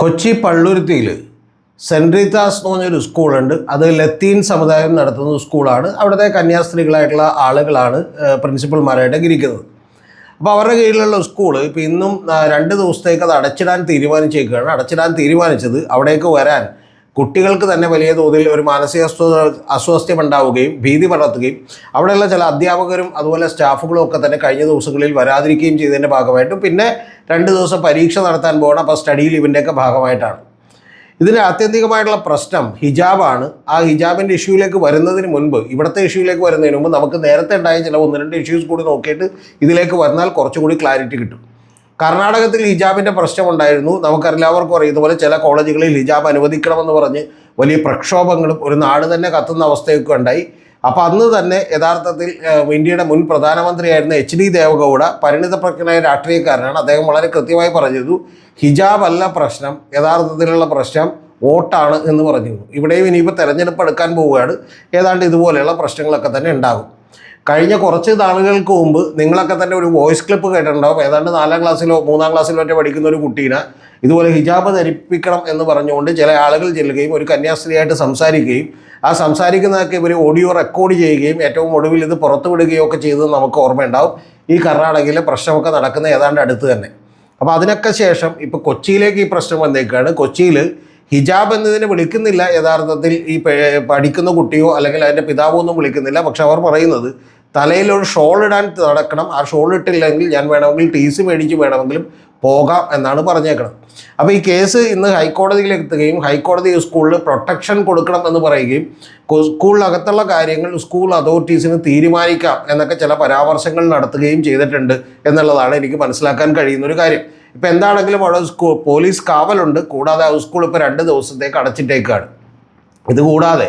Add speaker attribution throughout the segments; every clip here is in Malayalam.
Speaker 1: കൊച്ചി പള്ളുരുത്തിയിൽ സെന്റ് റീത്താസ് എന്ന് പറഞ്ഞൊരു സ്കൂളുണ്ട്. അത് ലത്തീൻ സമുദായം നടത്തുന്ന സ്കൂളാണ്. അവിടുത്തെ കന്യാസ്ത്രീകളായിട്ടുള്ള ആളുകളാണ് പ്രിൻസിപ്പൽമാരായിട്ട് ഇരിക്കുന്നത്. അപ്പോൾ അവരുടെ കീഴിലുള്ള സ്കൂൾ ഇപ്പോൾ ഇന്നും രണ്ട് ദിവസത്തേക്ക് അത് അടച്ചിടാൻ തീരുമാനിച്ചേക്കുകയാണ് അടച്ചിടാൻ തീരുമാനിച്ചത് അവിടേക്ക് വരാൻ കുട്ടികൾക്ക് തന്നെ വലിയ തോതിൽ ഒരു മാനസിക അസ്വ അസ്വാസ്ഥ്യം ഉണ്ടാവുകയും ഭീതി പടർത്തുകയും അവിടെയുള്ള ചില അധ്യാപകരും അതുപോലെ സ്റ്റാഫുകളും ഒക്കെ തന്നെ കഴിഞ്ഞ ദിവസങ്ങളിൽ വരാതിരിക്കുകയും ചെയ്തതിന്റെ ഭാഗമായിട്ടും പിന്നെ രണ്ട് ദിവസം പരീക്ഷ നടത്താൻ പോകണം അപ്പോൾ സ്റ്റഡിയിൽ ലീവിന്റെയൊക്കെ ഭാഗമായിട്ടാണ്. ഇതിന് ആത്യന്തികമായിട്ടുള്ള പ്രശ്നം ഹിജാബാണ്. ആ ഹിജാബിന്റെ ഇഷ്യൂയിലേക്ക് വരുന്നതിന് മുൻപ് ഇവിടുത്തെ ഇഷ്യൂയിലേക്ക് വരുന്നതിന് മുമ്പ് നമുക്ക് നേരത്തെ ഉണ്ടായ ചില ഒന്ന് രണ്ട് ഇഷ്യൂസ് കൂടി നോക്കിയിട്ട് ഇതിലേക്ക് വന്നാൽ കുറച്ചുകൂടി ക്ലാരിറ്റി കിട്ടും. കർണാടകത്തിൽ ഹിജാബിന്റെ പ്രശ്നമുണ്ടായിരുന്നു. നമുക്കെല്ലാവർക്കും അറിയുന്ന പോലെ ചില കോളേജുകളിൽ ഹിജാബ് അനുവദിക്കണമെന്ന് പറഞ്ഞ് വലിയ പ്രക്ഷോഭങ്ങളും ഒരു നാട് തന്നെ കത്തുന്ന അവസ്ഥയൊക്കെ ഉണ്ടായി. അപ്പോൾ അന്ന് തന്നെ യഥാർത്ഥത്തിൽ ഇന്ത്യയുടെ മുൻ പ്രധാനമന്ത്രിയായിരുന്ന എച്ച് ഡി ദേവഗൗഡ പരിണിതപ്രജ്ഞനായ രാഷ്ട്രീയക്കാരനാണ്. അദ്ദേഹം വളരെ കൃത്യമായി പറഞ്ഞിരുന്നു ഹിജാബ് അല്ല പ്രശ്നം യഥാർത്ഥത്തിലുള്ള പ്രശ്നം വോട്ടാണ് എന്ന് പറഞ്ഞിരുന്നു. ഇവിടെയും ഇനിയിപ്പോൾ തെരഞ്ഞെടുപ്പ് എടുക്കാൻ പോവുകയാണ്. ഏതാണ്ട് ഇതുപോലെയുള്ള പ്രശ്നങ്ങളൊക്കെ തന്നെ ഉണ്ടാകും. കഴിഞ്ഞ കുറച്ച് നാളുകൾക്ക് മുമ്പ് നിങ്ങളൊക്കെ തന്നെ ഒരു വോയിസ് ക്ലിപ്പ് കേട്ടിട്ടുണ്ടാവും. ഏതാണ്ട് നാലാം ക്ലാസ്സിലോ മൂന്നാം ക്ലാസ്സിലോ ഒക്കെ പഠിക്കുന്ന ഒരു കുട്ടീനെ ഇതുപോലെ ഹിജാബ് ധരിപ്പിക്കണം എന്ന് പറഞ്ഞുകൊണ്ട് ചില ആളുകൾ ചെല്ലുകയും ഒരു കന്യാസ്ത്രീയായിട്ട് സംസാരിക്കുകയും ആ സംസാരിക്കുന്നതൊക്കെ ഇവർ ഓഡിയോ റെക്കോർഡ് ചെയ്യുകയും ഏറ്റവും ഒടുവിൽ ഇത് പുറത്തുവിടുകയോ ഒക്കെ ചെയ്തത് നമുക്ക് ഓർമ്മയുണ്ടാവും. ഈ കർണാടകയിലെ പ്രശ്നമൊക്കെ നടക്കുന്ന ഏതാണ്ട് അടുത്ത് തന്നെ. അപ്പോൾ അതിനൊക്കെ ശേഷം ഇപ്പോൾ കൊച്ചിയിലേക്ക് ഈ പ്രശ്നം വന്നേക്കാണ്. കൊച്ചിയിൽ ഹിജാബ് എന്നതിനെ വിളിക്കുന്നില്ല യഥാർത്ഥത്തിൽ ഈ പഠിക്കുന്ന കുട്ടിയോ അല്ലെങ്കിൽ അതിന്റെ പിതാവോ ഒന്നും വിളിക്കുന്നില്ല. പക്ഷെ അവർ പറയുന്നത് തലയിൽ ഒരു ഷോൾ ഇടാൻ നടക്കണം. ആ ഷോൾ ഇട്ടില്ലെങ്കിൽ ഞാൻ വേണമെങ്കിൽ ടി സി മേടിച്ച് വേണമെങ്കിലും പോകാം എന്നാണ് പറഞ്ഞേക്കണം അപ്പോൾ ഈ കേസ് ഇന്ന് ഹൈക്കോടതിയിൽ എത്തുകയും ഹൈക്കോടതി സ്കൂളിൽ പ്രൊട്ടക്ഷൻ കൊടുക്കണം എന്ന് പറയുകയും സ്കൂളിനകത്തുള്ള കാര്യങ്ങൾ സ്കൂൾ അതോറിറ്റീസിന് തീരുമാനിക്കാം എന്നൊക്കെ ചില പരാമർശങ്ങൾ നടത്തുകയും ചെയ്തിട്ടുണ്ട് എന്നുള്ളതാണ് എനിക്ക് മനസ്സിലാക്കാൻ കഴിയുന്ന ഒരു കാര്യം. ഇപ്പോൾ എന്താണെങ്കിലും അവിടെ സ്കൂൾ പോലീസ് കാവലുണ്ട്. കൂടാതെ ആ സ്കൂൾ ഇപ്പോൾ രണ്ട് ദിവസത്തേക്ക് അടച്ചിട്ടേക്കാണ്. ഇത് കൂടാതെ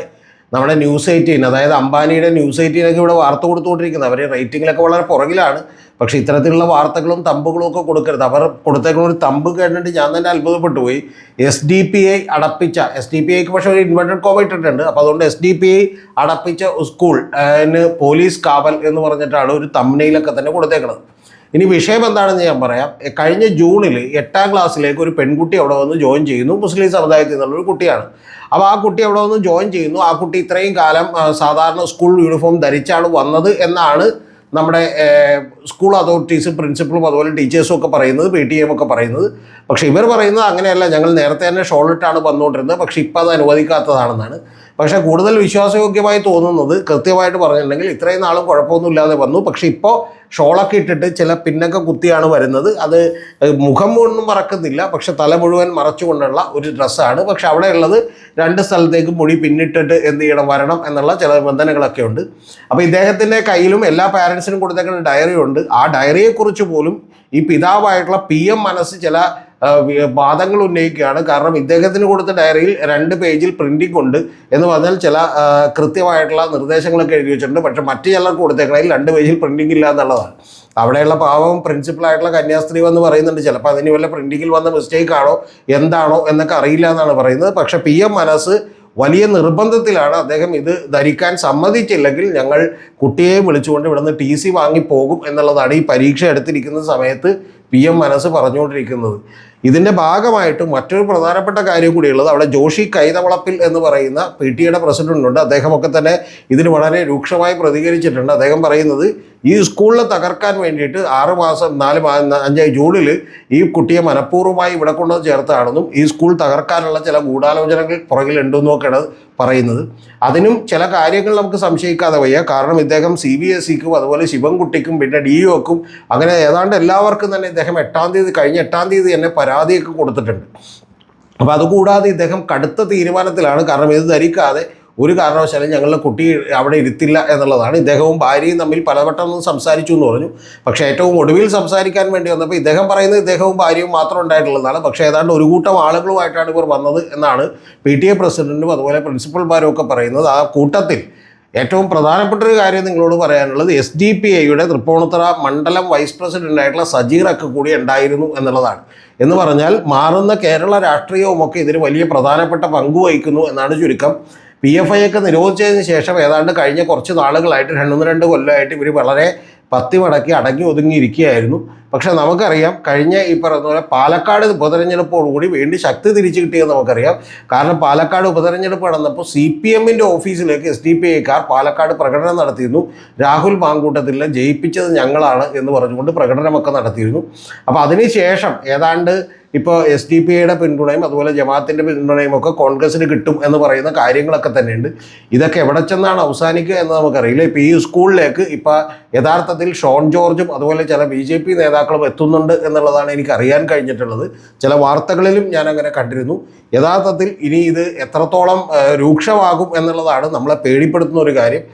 Speaker 1: നമ്മുടെ ന്യൂസ് എയ്റ്റീൻ അതായത് അംബാനിയുടെ ന്യൂസ് എയ്റ്റീനൊക്കെ ഇവിടെ വാർത്ത കൊടുത്തുകൊണ്ടിരിക്കുന്നത്. അവർ റേറ്റിങ്ങിലൊക്കെ വളരെ പുറകിലാണ്. പക്ഷേ ഇത്തരത്തിലുള്ള വാർത്തകളും തമ്പുകളും ഒക്കെ കൊടുക്കരുത്. അവർ കൊടുത്തേക്കുന്ന ഒരു തമ്പ് കേട്ടിട്ട് ഞാൻ തന്നെ അത്ഭുതപ്പെട്ടു പോയി. എസ് ഡി പി ഐ അടപ്പിച്ച എസ് ഡി പി ഐക്ക് പക്ഷേ ഒരു ഇൻവെർട്ടഡ് കോമ ഇട്ടിട്ടുണ്ട്. അപ്പോൾ അതുകൊണ്ട് എസ് ഡി പി ഐ അടപ്പിച്ച സ്കൂൾ പോലീസ് കാവൽ എന്ന് പറഞ്ഞിട്ടാണ് ഒരു തമ്മനയിലൊക്കെ തന്നെ കൊടുത്തേക്കുന്നത് ഇനി വിഷയം എന്താണെന്ന് ഞാൻ പറയാം. കഴിഞ്ഞ ജൂണിൽ എട്ടാം ക്ലാസ്സിലേക്ക് ഒരു പെൺകുട്ടി അവിടെ വന്ന് ജോയിൻ ചെയ്യുന്നു. മുസ്ലിം സമുദായത്തിൽ നിന്നുള്ളൊരു കുട്ടിയാണ്. അപ്പോൾ ആ കുട്ടി അവിടെ വന്ന് ജോയിൻ ചെയ്യുന്നു. ആ കുട്ടി ഇത്രയും കാലം സാധാരണ സ്കൂൾ യൂണിഫോം ധരിച്ചാണ് വന്നത് എന്നാണ് നമ്മുടെ സ്കൂൾ അതോറിറ്റീസും പ്രിൻസിപ്പളും അതുപോലെ ടീച്ചേഴ്സും ഒക്കെ പറയുന്നത് പി ടി എം ഒക്കെ പറയുന്നത്. പക്ഷേ ഇവർ പറയുന്നത് അങ്ങനെയല്ല. ഞങ്ങൾ നേരത്തെ തന്നെ ഷോളിട്ടാണ് വന്നുകൊണ്ടിരുന്നത്. പക്ഷേ ഇപ്പോൾ അത് അനുവദിക്കാത്തതാണെന്നാണ്. പക്ഷേ കൂടുതൽ വിശ്വാസയോഗ്യമായി തോന്നുന്നത് കൃത്യമായിട്ട് പറഞ്ഞിട്ടുണ്ടെങ്കിൽ ഇത്രയും നാളും കുഴപ്പമൊന്നുമില്ലാതെ വന്നു. പക്ഷേ ഇപ്പോൾ ഷോളൊക്കെ ഇട്ടിട്ട് ചില പിന്നൊക്കെ കുത്തിയാണ് വരുന്നത്. അത് മുഖം മുഴുവൻ മറക്കുന്നില്ല. പക്ഷെ തല മുഴുവൻ മറച്ചുകൊണ്ടുള്ള ഒരു ഡ്രസ്സാണ്. പക്ഷെ അവിടെ ഉള്ളത് രണ്ട് സ്ഥലത്തേക്ക് മുടി പിന്നിട്ടിട്ട് എന്ത് ചെയ്യണം വരണം എന്നുള്ള ചില നിബന്ധനകളൊക്കെ ഉണ്ട്. അപ്പോൾ ഇദ്ദേഹത്തിന്റെ കയ്യിലും എല്ലാ പാരൻസിനും കൊടുത്തേക്കുന്ന ഡയറി ഉണ്ട്. ആ ഡയറിയെക്കുറിച്ച് പോലും ഈ പിതാവായിട്ടുള്ള പി എം മനസ്സ് ചില വാദങ്ങൾ ഉന്നയിക്കുകയാണ്. കാരണം ഇദ്ദേഹത്തിന് കൊടുത്ത ഡയറിയിൽ രണ്ട് പേജിൽ പ്രിന്റിംഗ് ഉണ്ട് എന്ന് പറഞ്ഞാൽ ചില കൃത്യമായിട്ടുള്ള നിർദ്ദേശങ്ങളൊക്കെ എഴുതി വെച്ചിട്ടുണ്ട്. പക്ഷെ മറ്റു ചിലർക്ക് കൊടുത്തേക്കണതിൽ രണ്ട് പേജിൽ പ്രിന്റിംഗ് ഇല്ല എന്നുള്ളതാണ്. അവിടെയുള്ള പാവം പ്രിൻസിപ്പളായിട്ടുള്ള കന്യാസ്ത്രീ എന്ന് പറയുന്നുണ്ട് ചിലപ്പോൾ അതിന് വല്ല പ്രിന്റിങ്ങിൽ വന്ന മിസ്റ്റേക്ക് ആണോ എന്താണോ എന്നൊക്കെ അറിയില്ല എന്നാണ് പറയുന്നത്. പക്ഷേ പി എം മനസ്സ് വലിയ നിർബന്ധത്തിലാണ് അദ്ദേഹം ഇത് ധരിക്കാൻ സമ്മതിച്ചില്ലെങ്കിൽ ഞങ്ങൾ കുട്ടിയെ വിളിച്ചുകൊണ്ട് ഇവിടുന്ന് ടി സി വാങ്ങി പോകും എന്നുള്ളതാണ് ഈ പരീക്ഷ എടുത്തിരിക്കുന്ന സമയത്ത് പി എം മനസ്സ് പറഞ്ഞുകൊണ്ടിരിക്കുന്നത്. ഇതിന്റെ ഭാഗമായിട്ട് മറ്റൊരു പ്രധാനപ്പെട്ട കാര്യം കൂടിയുള്ളത് അവിടെ ജോഷി കൈതവളപ്പിൽ എന്ന് പറയുന്ന പി ടി എയുടെ പ്രസിഡന്റുണ്ട്. അദ്ദേഹമൊക്കെ തന്നെ ഇതിന് വളരെ രൂക്ഷമായി പ്രതികരിച്ചിട്ടുണ്ട്. അദ്ദേഹം പറയുന്നത് ഈ സ്കൂളിനെ തകർക്കാൻ വേണ്ടിയിട്ട് ആറ് മാസം നാല് മാസം അഞ്ചായി ജൂണിൽ ഈ കുട്ടിയെ മനഃപൂർവമായി ഇവിടെ കൊണ്ടുവന്ന് ചേർത്താണെന്നും ഈ സ്കൂൾ തകർക്കാനുള്ള ചില ഗൂഢാലോചനകൾ പുറകിലുണ്ടെന്നും ഒക്കെയാണ് പറയുന്നത്. അതിനും ചില കാര്യങ്ങൾ നമുക്ക് സംശയിക്കാതെ വയ്യ. കാരണം ഇദ്ദേഹം സി ബി എസ് സിക്കും അതുപോലെ ശിവൻകുട്ടിക്കും പിന്നെ ഡി ഒക്കും അങ്ങനെ ഏതാണ്ട് എല്ലാവർക്കും തന്നെ ഇദ്ദേഹം എട്ടാം തീയതി കഴിഞ്ഞ എട്ടാം തീയതി തന്നെ പരാതിയൊക്കെ കൊടുത്തിട്ടുണ്ട്. അപ്പോൾ അതുകൂടാതെ ഇദ്ദേഹം കടുത്ത തീരുമാനത്തിലാണ്. കാരണം ഇത് ധരിക്കാതെ ഒരു കാരണവശാലും ഞങ്ങളുടെ കുട്ടി അവിടെ ഇരുത്തില്ല എന്നുള്ളതാണ്. ഇദ്ദേഹവും ഭാര്യയും തമ്മിൽ പലവട്ടം ഒന്നും സംസാരിച്ചു എന്ന് പറഞ്ഞു. പക്ഷേ ഏറ്റവും ഒടുവിൽ സംസാരിക്കാൻ വേണ്ടി വന്നപ്പോൾ ഇദ്ദേഹം പറയുന്നത് ഇദ്ദേഹവും ഭാര്യയും മാത്രം ഉണ്ടായിട്ടുള്ളതാണ്. പക്ഷേ ഏതാണ്ട് ഒരു കൂട്ടം ആളുകളുമായിട്ടാണ് ഇവർ വന്നത് എന്നാണ് പി ടി എ പ്രസിഡന്റും അതുപോലെ പ്രിൻസിപ്പൽമാരും ഒക്കെ പറയുന്നത്. ആ കൂട്ടത്തിൽ ഏറ്റവും പ്രധാനപ്പെട്ട ഒരു കാര്യം നിങ്ങളോട് പറയാനുള്ളത് എസ് ഡി പി ഐയുടെ തൃപ്പൂണിത്തറ മണ്ഡലം വൈസ് പ്രസിഡന്റ് ആയിട്ടുള്ള സജീറൊക്കെ കൂടി ഉണ്ടായിരുന്നു എന്നുള്ളതാണ്. എന്ന് പറഞ്ഞാൽ മാറുന്ന കേരള രാഷ്ട്രീയവുമൊക്കെ ഇതിന് വലിയ പ്രധാനപ്പെട്ട പങ്ക് വഹിക്കുന്നു എന്നാണ് ചുരുക്കം. പി എഫ് ഐ ഒക്കെ നിരോധിച്ചതിന് ശേഷം ഏതാണ്ട് കഴിഞ്ഞ കുറച്ച് നാളുകളായിട്ട് രണ്ടു രണ്ട് കൊല്ലമായിട്ട് ഇവർ വളരെ പത്തി മടക്കി അടങ്ങി ഒതുങ്ങിയിരിക്കുകയായിരുന്നു. പക്ഷെ നമുക്കറിയാം കഴിഞ്ഞ ഈ പറയുന്ന പോലെ പാലക്കാട് ഉപതെരഞ്ഞെടുപ്പോടുകൂടി വേണ്ടി ശക്തി തിരിച്ചു കിട്ടിയെന്ന് നമുക്കറിയാം. കാരണം പാലക്കാട് ഉപതെരഞ്ഞെടുപ്പ് നടന്നപ്പോൾ സി പി എമ്മിന്റെ ഓഫീസിലേക്ക് എസ് ഡി പി ഐക്കാർ പാലക്കാട് പ്രകടനം നടത്തിയിരുന്നു. രാഹുൽ മാങ്കൂട്ടത്തിലെ ജയിപ്പിച്ചത് ഞങ്ങളാണ് എന്ന് പറഞ്ഞുകൊണ്ട് പ്രകടനമൊക്കെ നടത്തിയിരുന്നു. അപ്പോൾ അതിനുശേഷം ഏതാണ്ട് ഇപ്പോൾ എസ് ഡി പി ഐയുടെ പിന്തുണയും അതുപോലെ ജമാഅത്തിന്റെ പിന്തുണയും ഒക്കെ കോൺഗ്രസിന് കിട്ടും എന്ന് പറയുന്ന കാര്യങ്ങളൊക്കെ തന്നെയുണ്ട്. ഇതൊക്കെ എവിടെ ചെന്നാണ് അവസാനിക്കുക എന്ന് നമുക്കറിയില്ല. ഇപ്പോൾ ഈ സ്കൂളിലേക്ക് ഇപ്പോൾ യഥാർത്ഥത്തിൽ ഷോൺ ജോർജും അതുപോലെ ചില ബി ജെ പി നേതാക്കളും എത്തുന്നുണ്ട് എന്നുള്ളതാണ് എനിക്ക് അറിയാൻ കഴിഞ്ഞിട്ടുള്ളത്. ചില വാർത്തകളിലും ഞാൻ അങ്ങനെ കണ്ടിരുന്നു. യഥാർത്ഥത്തിൽ ഇനി ഇത് എത്രത്തോളം രൂക്ഷമാകും എന്നുള്ളതാണ് നമ്മളെ പേടിപ്പെടുത്തുന്ന ഒരു കാര്യം.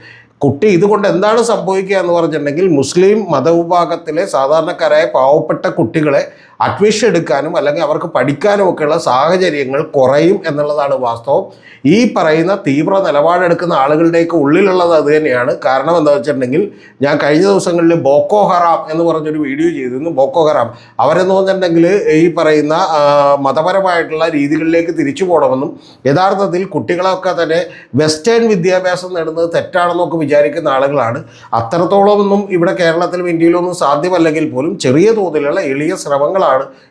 Speaker 1: കുട്ടി ഇതുകൊണ്ട് എന്താണ് സംഭവിക്കുക എന്ന് പറഞ്ഞിട്ടുണ്ടെങ്കിൽ മുസ്ലിം മതവിഭാഗത്തിലെ സാധാരണക്കാരായ പാവപ്പെട്ട കുട്ടികളെ അഡ്മിഷൻ എടുക്കാനും അല്ലെങ്കിൽ അവർക്ക് പഠിക്കാനും ഒക്കെയുള്ള സാഹചര്യങ്ങൾ കുറയും എന്നുള്ളതാണ് വാസ്തവം. ഈ പറയുന്ന തീവ്ര നിലപാടെടുക്കുന്ന ആളുകളുടെയൊക്കെ ഉള്ളിലുള്ളത് അത് തന്നെയാണ്. കാരണം എന്താ വെച്ചിട്ടുണ്ടെങ്കിൽ ഞാൻ കഴിഞ്ഞ ദിവസങ്ങളിൽ ബോക്കോ ഹറാം എന്ന് പറഞ്ഞൊരു വീഡിയോ ചെയ്തിരുന്നു. Boko Haram. അവരെന്ന് പറഞ്ഞിട്ടുണ്ടെങ്കിൽ ഈ പറയുന്ന മതപരമായിട്ടുള്ള രീതികളിലേക്ക് തിരിച്ചു പോകണമെന്നും യഥാർത്ഥത്തിൽ കുട്ടികളൊക്കെ തന്നെ വെസ്റ്റേൺ വിദ്യാഭ്യാസം നേടുന്നത് തെറ്റാണെന്നൊക്കെ വിചാരിക്കുന്ന ആളുകളാണ്. അത്രത്തോളമൊന്നും ഇവിടെ കേരളത്തിലും ഇന്ത്യയിലൊന്നും സാധ്യമല്ലെങ്കിൽ പോലും ചെറിയ തോതിലുള്ള എളിയ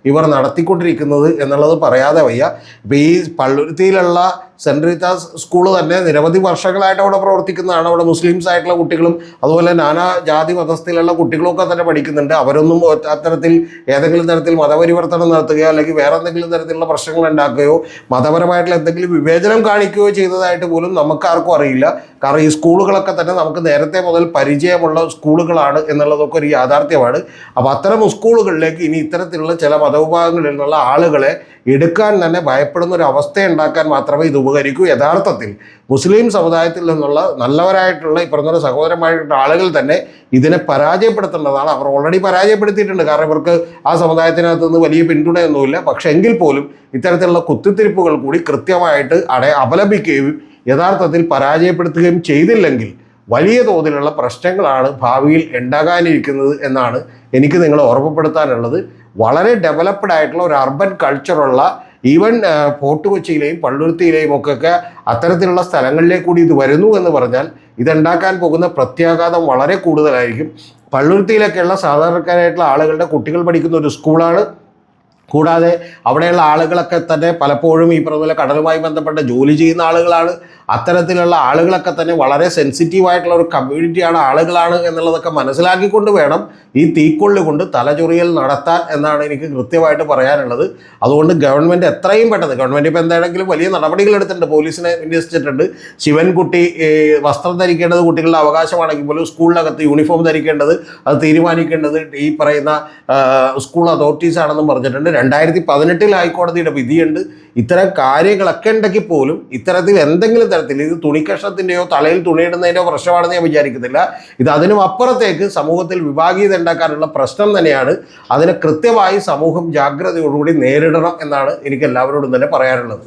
Speaker 1: ഇവർ നടത്തിക്കൊണ്ടിരിക്കുന്നത് എന്നുള്ളത് പറയാതെ വയ്യ. ഇപ്പോൾ ഈ പള്ളുരുത്തിയിലുള്ള സെന്റ് റീത്താസ് സ്കൂൾ തന്നെ നിരവധി വർഷങ്ങളായിട്ട് അവിടെ പ്രവർത്തിക്കുന്നതാണ്. അവിടെ മുസ്ലിംസ് ആയിട്ടുള്ള കുട്ടികളും അതുപോലെ നാനാ ജാതി മതസ്ഥയിലുള്ള കുട്ടികളൊക്കെ തന്നെ പഠിക്കുന്നുണ്ട്. അവരൊന്നും അത്തരത്തിൽ ഏതെങ്കിലും തരത്തിൽ മതപരിവർത്തനം നടത്തുകയോ അല്ലെങ്കിൽ വേറെ എന്തെങ്കിലും തരത്തിലുള്ള പ്രശ്നങ്ങൾ ഉണ്ടാക്കുകയോ മതപരമായിട്ടുള്ള എന്തെങ്കിലും വിവേചനം കാണിക്കുകയോ ചെയ്തതായിട്ട് പോലും നമുക്കാർക്കും അറിയില്ല. കാരണം ഈ സ്കൂളുകളൊക്കെ തന്നെ നമുക്ക് നേരത്തെ മുതൽ പരിചയമുള്ള സ്കൂളുകളാണ് എന്നുള്ളതൊക്കെ ഒരു യാഥാർത്ഥ്യമാണ്. അപ്പോൾ അത്തരം സ്കൂളുകളിലേക്ക് ഇനി ഇത്തരത്തിലുള്ള ചില മതവിഭാഗങ്ങളിൽ നിന്നുള്ള ആളുകളെ എടുക്കാൻ തന്നെ ഭയപ്പെടുന്ന ഒരു അവസ്ഥ ഉണ്ടാക്കാൻ മാത്രമേ ഇത് ഉപകരിക്കൂ യഥാർത്ഥത്തിൽ. മുസ്ലിം സമുദായത്തിൽ നിന്നുള്ള നല്ലവരായിട്ടുള്ള ഈ പറഞ്ഞ സഹോദരമായിട്ടുള്ള ആളുകൾ തന്നെ ഇതിനെ പരാജയപ്പെടുത്തേണ്ടതാണ്. അവർ ഓൾറെഡി പരാജയപ്പെടുത്തിയിട്ടുണ്ട്. കാരണം ഇവർക്ക് ആ സമുദായത്തിനകത്ത് നിന്ന് വലിയ പിന്തുണയൊന്നുമില്ല പക്ഷേ എങ്കിൽ പോലും ഇത്തരത്തിലുള്ള കുത്തിത്തിരിപ്പുകൾ കൂടി കൃത്യമായിട്ട് അട അപലപിക്കുകയും യഥാർത്ഥത്തിൽ പരാജയപ്പെടുത്തുകയും ചെയ്തില്ലെങ്കിൽ വലിയ തോതിലുള്ള പ്രശ്നങ്ങളാണ് ഭാവിയിൽ ഉണ്ടാകാനിരിക്കുന്നത് എന്നാണ് എനിക്ക് നിങ്ങളെ ഓർമ്മപ്പെടുത്താനുള്ളത്. വളരെ ഡെവലപ്ഡ് ആയിട്ടുള്ള ഒരു അർബൻ കൾച്ചറുള്ള ഈവൻ ഫോർട്ട് കൊച്ചിയിലെയും പള്ളുരുത്തിയിലെയും ഒക്കെ അത്തരത്തിലുള്ള സ്ഥലങ്ങളിലേക്ക് കൂടി ഇത് വരുന്നു എന്ന് പറഞ്ഞാൽ ഇതുണ്ടാക്കാൻ പോകുന്ന പ്രത്യാഘാതം വളരെ കൂടുതലായിരിക്കും. പള്ളുരുത്തിയിലൊക്കെയുള്ള സാധാരണക്കാരായിട്ടുള്ള ആളുകളുടെ കുട്ടികൾ പഠിക്കുന്ന ഒരു സ്കൂളാണ്. കൂടാതെ അവിടെയുള്ള ആളുകളൊക്കെ തന്നെ പലപ്പോഴും ഈ പറഞ്ഞ പോലെ കടലുമായി ബന്ധപ്പെട്ട ജോലി ചെയ്യുന്ന ആളുകളാണ്. അത്തരത്തിലുള്ള ആളുകളൊക്കെ തന്നെ വളരെ സെൻസിറ്റീവ് ആയിട്ടുള്ള ഒരു കമ്മ്യൂണിറ്റിയാണ് ആളുകളാണ് എന്നുള്ളതൊക്കെ മനസ്സിലാക്കിക്കൊണ്ട് വേണം ഈ തീക്കൊള്ളി കൊണ്ട് തലചൊറിയൽ നടത്താൻ എന്നാണ് എനിക്ക് കൃത്യമായിട്ട് പറയാനുള്ളത്. അതുകൊണ്ട് ഗവൺമെന്റ് എത്രയും പെട്ടെന്ന് ഗവൺമെന്റ് ഇപ്പോൾ എന്താണെങ്കിലും വലിയ നടപടികൾ എടുത്തിട്ടുണ്ട്. പോലീസിനെ വിന്യസിച്ചിട്ടുണ്ട്. ശിവൻകുട്ടി വസ്ത്രം ധരിക്കേണ്ടത് കുട്ടികളുടെ അവകാശമാണെങ്കിൽ പോലും സ്കൂളിനകത്ത് യൂണിഫോം ധരിക്കേണ്ടത് അത് തീരുമാനിക്കേണ്ടത് ഈ പറയുന്ന സ്കൂൾ അതോറിറ്റീസ് ആണെന്നും പറഞ്ഞിട്ടുണ്ട്. രണ്ടായിരത്തി പതിനെട്ടിൽ ഹൈക്കോടതിയുടെ വിധിയുണ്ട്. ഇത്തരം കാര്യങ്ങളൊക്കെ ഉണ്ടെങ്കിൽ പോലും ഇത്തരത്തിൽ എന്തെങ്കിലും തരത്തിൽ ഇത് തുണിക്കഷ്ണത്തിന്റെയോ തലയിൽ തുണിയിടുന്നതിന്റെയോ പ്രശ്നമാണെന്ന് ഞാൻ വിചാരിക്കുന്നില്ല ഇത് അതിനും അപ്പുറത്തേക്ക് സമൂഹത്തിൽ വിഭാഗീയത ഉണ്ടാക്കാനുള്ള പ്രശ്നം തന്നെയാണ്. അതിനെ കൃത്യമായി സമൂഹം ജാഗ്രതയോടുകൂടി നേരിടണം എന്നാണ് എനിക്ക് എല്ലാവരോടും തന്നെ പറയാനുള്ളത്.